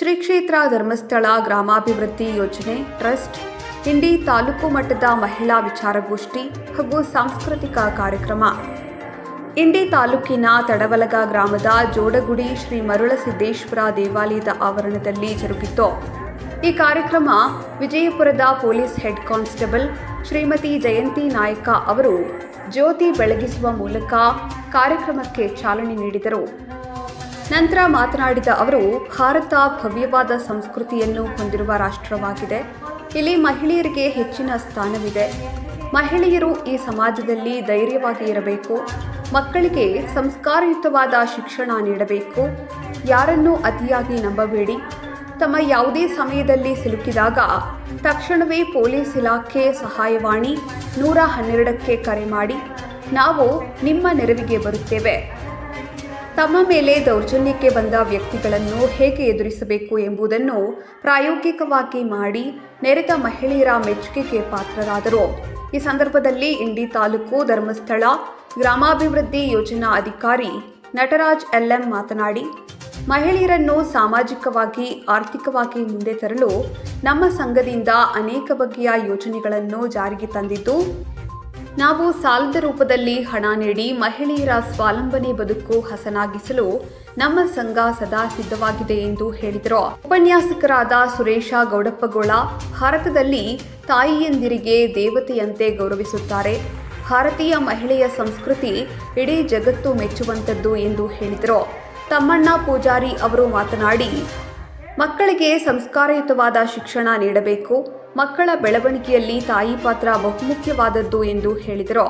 ಶ್ರೀ ಕ್ಷೇತ್ರ ಧರ್ಮಸ್ಥಳ ಗ್ರಾಮಾಭಿವೃದ್ಧಿ ಯೋಜನೆ ಟ್ರಸ್ಟ್ ಇಂಡಿ ತಾಲೂಕು ಮಟ್ಟದ ಮಹಿಳಾ ವಿಚಾರಗೋಷ್ಠಿ ಹಾಗೂ ಸಾಂಸ್ಕೃತಿಕ ಕಾರ್ಯಕ್ರಮ. ಇಂಡಿ ತಾಲೂಕಿನ ತಡವಲಗ ಗ್ರಾಮದ ಜೋಡಗುಡಿ ಶ್ರೀ ಮರುಳಸಿದ್ದೇಶ್ವರ ದೇವಾಲಯದ ಆವರಣದಲ್ಲಿ ಜರುಗಿತು. ಈ ಕಾರ್ಯಕ್ರಮ ವಿಜಯಪುರದ police head constable Shrimati Jayanti Nayak ಅವರು ಜ್ಯೋತಿ ಬೆಳಗಿಸುವ ಮೂಲಕ ಕಾರ್ಯಕ್ರಮಕ್ಕೆ ಚಾಲನೆ ನೀಡಿದರು. ನಂತರ ಮಾತನಾಡಿದ ಅವರು, ಭಾರತ ಭವ್ಯವಾದ ಸಂಸ್ಕೃತಿಯನ್ನು ಹೊಂದಿರುವ ರಾಷ್ಟ್ರವಾಗಿದೆ. ಇಲ್ಲಿ ಮಹಿಳೆಯರಿಗೆ ಹೆಚ್ಚಿನ ಸ್ಥಾನವಿದೆ. ಮಹಿಳೆಯರು ಈ ಸಮಾಜದಲ್ಲಿ ಧೈರ್ಯವಾಗಿ ಇರಬೇಕು. ಮಕ್ಕಳಿಗೆ ಸಂಸ್ಕಾರಯುತವಾದ ಶಿಕ್ಷಣ ನೀಡಬೇಕು. ಯಾರನ್ನೂ ಅತಿಯಾಗಿ ನಂಬಬೇಡಿ. ತಮ್ಮ ಯಾವುದೇ ಸಮಯದಲ್ಲಿ ಸಿಲುಕಿದಾಗ ತಕ್ಷಣವೇ ಪೊಲೀಸ್ ಇಲಾಖೆ ಸಹಾಯವಾಣಿ ನೂರ ಹನ್ನೆರಡಕ್ಕೆ ಕರೆ ಮಾಡಿ. ನಾವು ನಿಮ್ಮ ನೆರವಿಗೆ ಬರುತ್ತೇವೆ. ತಮ್ಮ ಮೇಲೆ ದೌರ್ಜನ್ಯಕ್ಕೆ ಬಂದ ವ್ಯಕ್ತಿಗಳನ್ನು ಹೇಗೆ ಎದುರಿಸಬೇಕು ಎಂಬುದನ್ನು ಪ್ರಾಯೋಗಿಕವಾಗಿ ಮಾಡಿ ನೆರೆದ ಮಹಿಳೆಯರ ಮೆಚ್ಚುಗೆಗೆ ಪಾತ್ರರಾದರು. ಈ ಸಂದರ್ಭದಲ್ಲಿ ಇಂಡಿ ತಾಲೂಕು ಧರ್ಮಸ್ಥಳ ಗ್ರಾಮಾಭಿವೃದ್ಧಿ ಯೋಜನಾ ಅಧಿಕಾರಿ ನಟರಾಜ್ ಎಲ್ಎಂ ಮಾತನಾಡಿ, ಮಹಿಳೆಯರನ್ನು ಸಾಮಾಜಿಕವಾಗಿ, ಆರ್ಥಿಕವಾಗಿ ಮುಂದೆ ತರಲು ನಮ್ಮ ಸಂಘದಿಂದ ಅನೇಕ ಬಗೆಯ ಯೋಜನೆಗಳನ್ನು ಜಾರಿಗೆ ತಂದಿದ್ದು ನಾವು ಸಾಲದ ರೂಪದಲ್ಲಿ ಹಣ ನೀಡಿ ಮಹಿಳೆಯರ ಸ್ವಾವಲಂಬನೆ ಬದುಕು ಹಸನಾಗಿಸಲು ನಮ್ಮ ಸಂಘ ಸದಾ ಸಿದ್ಧವಾಗಿದೆ ಎಂದು ಹೇಳಿದರು. ಉಪನ್ಯಾಸಕರಾದ ಸುರೇಶ ಗೌಡಪ್ಪಗೋಳ ಭಾರತದಲ್ಲಿ ತಾಯಿಯಂದಿರಿಗೆ ದೇವತೆಯಂತೆ ಗೌರವಿಸುತ್ತಾರೆ. ಭಾರತೀಯ ಮಹಿಳೆಯ ಸಂಸ್ಕೃತಿ ಇಡೀ ಜಗತ್ತು ಮೆಚ್ಚುವಂಥದ್ದು ಎಂದು ಹೇಳಿದರು. ತಮ್ಮಣ್ಣ ಪೂಜಾರಿ ಅವರು ಮಾತನಾಡಿ, ಮಕ್ಕಳಿಗೆ ಸಂಸ್ಕಾರಯುತವಾದ ಶಿಕ್ಷಣ ನೀಡಬೇಕು. ಮಕ್ಕಳ ಬೆಳವಣಿಗೆಯಲ್ಲಿ ತಾಯಿ ಪಾತ್ರ ಬಹುಮುಖ್ಯವಾದದ್ದು ಎಂದು ಹೇಳಿದರು.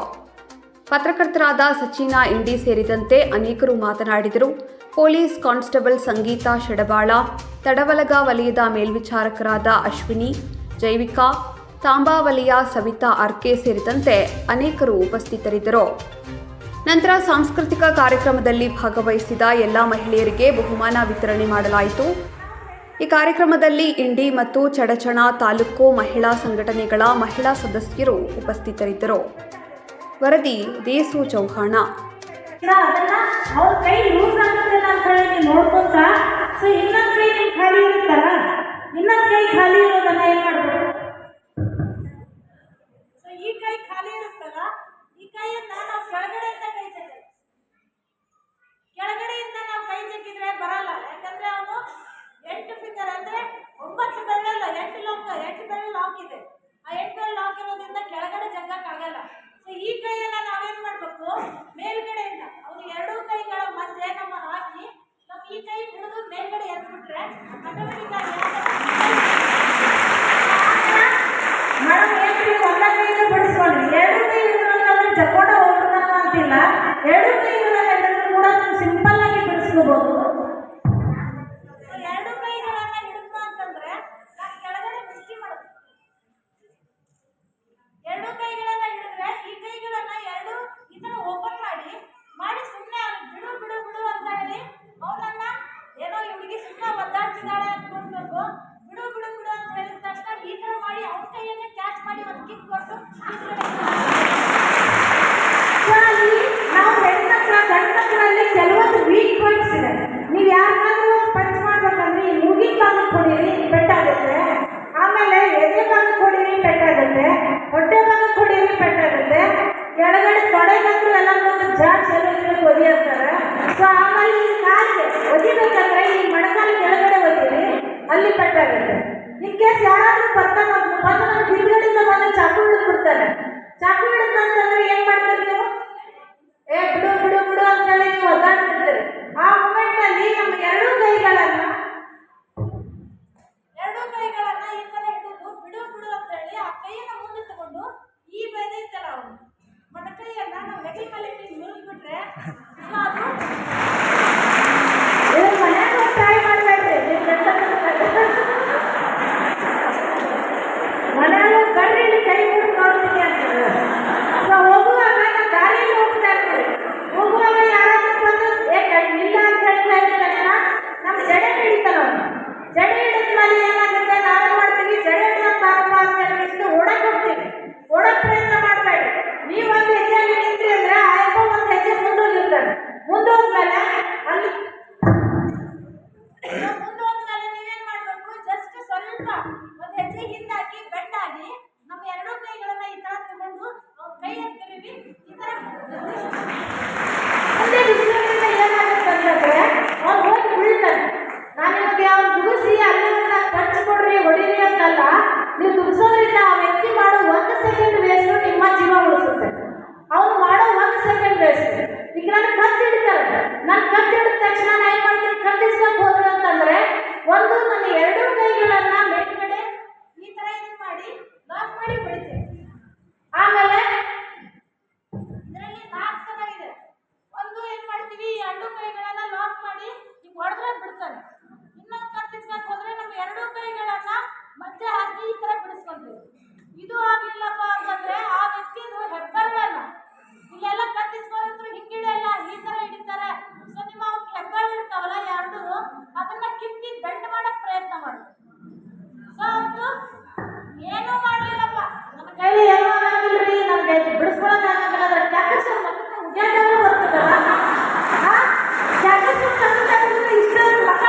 ಪತ್ರಕರ್ತರಾದ ಸಚಿನಾ ಇಂಡಿ ಸೇರಿದಂತೆ ಅನೇಕರು ಮಾತನಾಡಿದರು. ಪೊಲೀಸ್ ಕಾನ್ಸ್ಟೇಬಲ್ ಸಂಗೀತಾ ಶಡಬಾಳ ತಡವಲಗ ವಲಯದ ಮೇಲ್ವಿಚಾರಕರಾದ ಅಶ್ವಿನಿ, ಜೈವಿಕಾ, ತಾಂಬಾ ವಲಯ ಸವಿತಾ ಆರ್ಕೆ ಸೇರಿದಂತೆ ಅನೇಕರು ಉಪಸ್ಥಿತರಿದ್ದರು. ನಂತರ ಸಾಂಸ್ಕೃತಿಕ ಕಾರ್ಯಕ್ರಮದಲ್ಲಿ ಭಾಗವಹಿಸಿದ ಎಲ್ಲ ಮಹಿಳೆಯರಿಗೆ ಬಹುಮಾನ ವಿತರಣೆ ಮಾಡಲಾಯಿತು. ಈ ಕಾರ್ಯಕ್ರಮದಲ್ಲಿ ಇಂಡಿ ಮತ್ತು ಚಡಚಣ ತಾಲೂಕು ಮಹಿಳಾ ಸಂಘಟನೆಗಳ ಮಹಿಳಾ ಸದಸ್ಯರು ಉಪಸ್ಥಿತರಿದ್ದರು. ವರದಿ ದೇಸು ಚೌಹಾಣ. ಕೆಳಗಡೆಯಿಂದ ನಾವು ಕೈ ಕೈ ಬರಲ್ಲ, ಯಾಕಂದ್ರೆ ಅವನು ಹೇಳಿ ಎತ್ಬಿಟ್ರೆ ಆಟೋಮೆಟಿಕ್ ಆಗಿ ಮೇಡಮ್ ಏನ್ರಿ ಒಂದ ಕೈಯಿಂದ ಬಿಡಿಸ್ಕೊಂಡ್ರಿ ಎರಡು ಕೈ ಹಿಡಿದ್ರೆ ಜಕ್ಕೊಂಡ ಹೋಗ್ಬಿಡ್ತಾನ ಅಂತಿಲ್ಲ ಎರಡು ಕೈಗಳನ್ನ ಹಿಡಿದ್ರು ಕೂಡ ನೀವು ಸಿಂಪಲ್ ಆಗಿ ಬಿಡಿಸ್ಕೋಬಹುದು उत्तर है। ಬಿಡ್ರಿ ಏನೋ ಆಗಂಗಿಲ್ರಿ ನಮ್ಗೆ ಬಿಡಿಸ್ಕೊಳಕ್ ಆಗಂಗಿಲ್ಲ. ಅದ್ರ ಜಾಕೆಟ್ ಸ್ವಲ್ಪ ಉದ್ಯೋಗ ಬರ್ತದಲ್ಲ ಜಾಕೆಟ್ ಸ್ವಲ್ಪ ಇಷ್ಟು ಮಕ್ಕ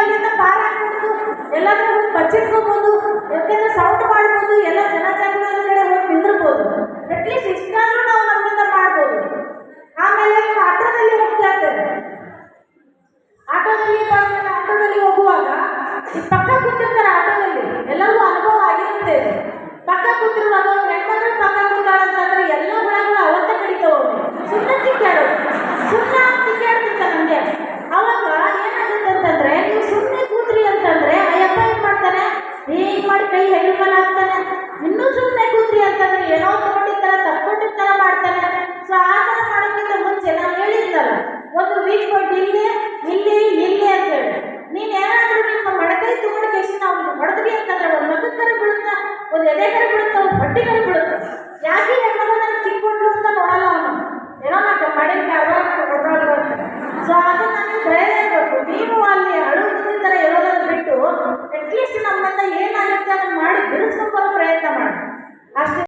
ಅಲ್ಲಿಂದ ಪಾರ ಹಾಕ್ಬೋದು ಎಲ್ಲಾದ್ರೂ ಹೋಗಿ ಬಚ್ಚಿಟ್ಕೋಬೋದು. ಯಾಕೆಂದ್ರೆ ಸೌಂಡ್ ಮಾಡ್ಬೋದು. ಎಲ್ಲ ಜನ ಜಾಗೃತಿ ಕಡೆ ಅಟ್ಲೀಸ್ಟ್ ನಾವು ನಮ್ಮಿಂದ ಮಾಡ್ಬೋದು. ಆಮೇಲೆ ನೀವು ಆಟೋದಲ್ಲಿ ಹೋಗ್ತಾ ಇರ್ತೇವೆ ಆಟೋದಲ್ಲಿ ಆಟೋದಲ್ಲಿ ಹೋಗುವಾಗ ಪಕ್ಕ ಕೂತಿರ್ತಾರೆ ಆಟೋ ಮಾಡೋದಂತಂದ್ರೆ ಎಲ್ಲ ಹುಳಗಳು ಅವತ್ತ ಕಡಿತಾವೆ ಸುಮ್ಮನೆ ಕೇಳೋದು ಸುಮ್ಮನೆ